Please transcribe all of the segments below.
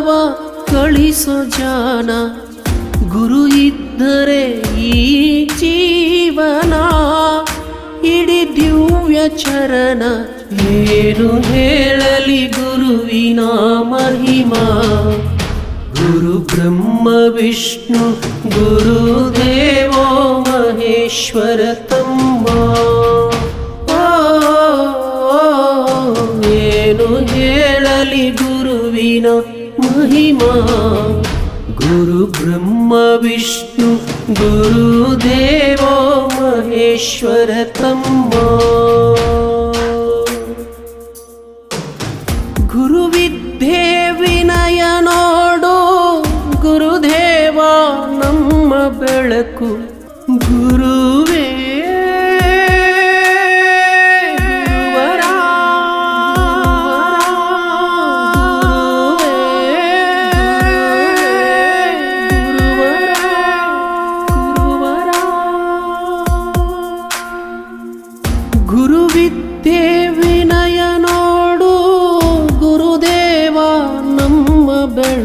ಬಲವ ಕಳಿಸೋ ಜಾನ ಗುರು ಇದ್ದರೆ ಈ ಜೀವನ. ಇಡೀ ದಿವ್ಯ ಚರಣ ಏನು ಹೇಳಲಿ ಗುರುವಿನ ಮಹಿಮಾ. ಗುರು ಬ್ರಹ್ಮ, ವಿಷ್ಣು ಗುರುದೇವೋ ಮಹೇಶ್ವರ ತಮ್ಮ. ಏನು ಹೇಳಲಿ ಗುರುವಿನ ಮಹಿಮಾ. ಗುರು ಬ್ರಹ್ಮ ವಿಷ್ಣು ಗುರುದೇವೋ ಮಹೇಶ್ವರ ತಮ್ಮ. ಗುರುವಿದ್ಯೆ ವಿನಯ ಗುರು ಗುರುದೇವ ನಮ್ಮ ಬೆಳಕು.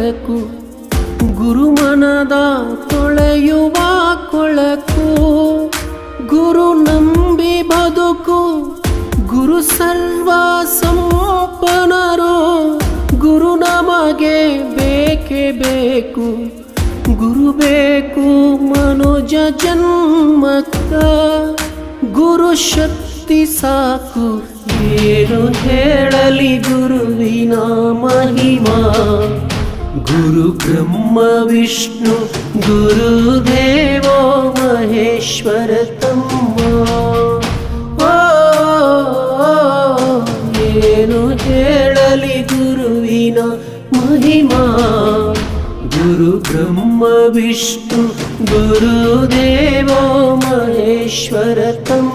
ಬೆಳಕು ಗುರುಮನದ ತೊಳೆಯುವ ಕೊಳಕು. ಗುರು ನಂಬಿ ಬದುಕು, ಗುರು ಸರ್ವ ಸಂಪನರು ಗುರು ನಮಗೆ ಬೇಕೇ ಬೇಕು, ಗುರು ಬೇಕು ಮನುಜ ಜನ್ಮಕ್ಕ. ಗುರು ಶಕ್ತಿ ಸಾಕು, ಏನು ಹೇಳಲಿ ಗುರುವಿನ ಮಹಿಮಾ. ಗುರು ಬ್ರಹ್ಮ ವಿಷ್ಣು ಗುರುದೇವೋ ಮಹೇಶ್ವರ ತಮ್ಮ ಓ, ಏನು ಹೇಳಲಿ ಗುರುವಿನ ಮಹಿಮಾ ಗುರು ಬ್ರಹ್ಮ ವಿಷ್ಣು ಗುರುದೇವೋ ಮಹೇಶ್ವರ ತಮ್ಮ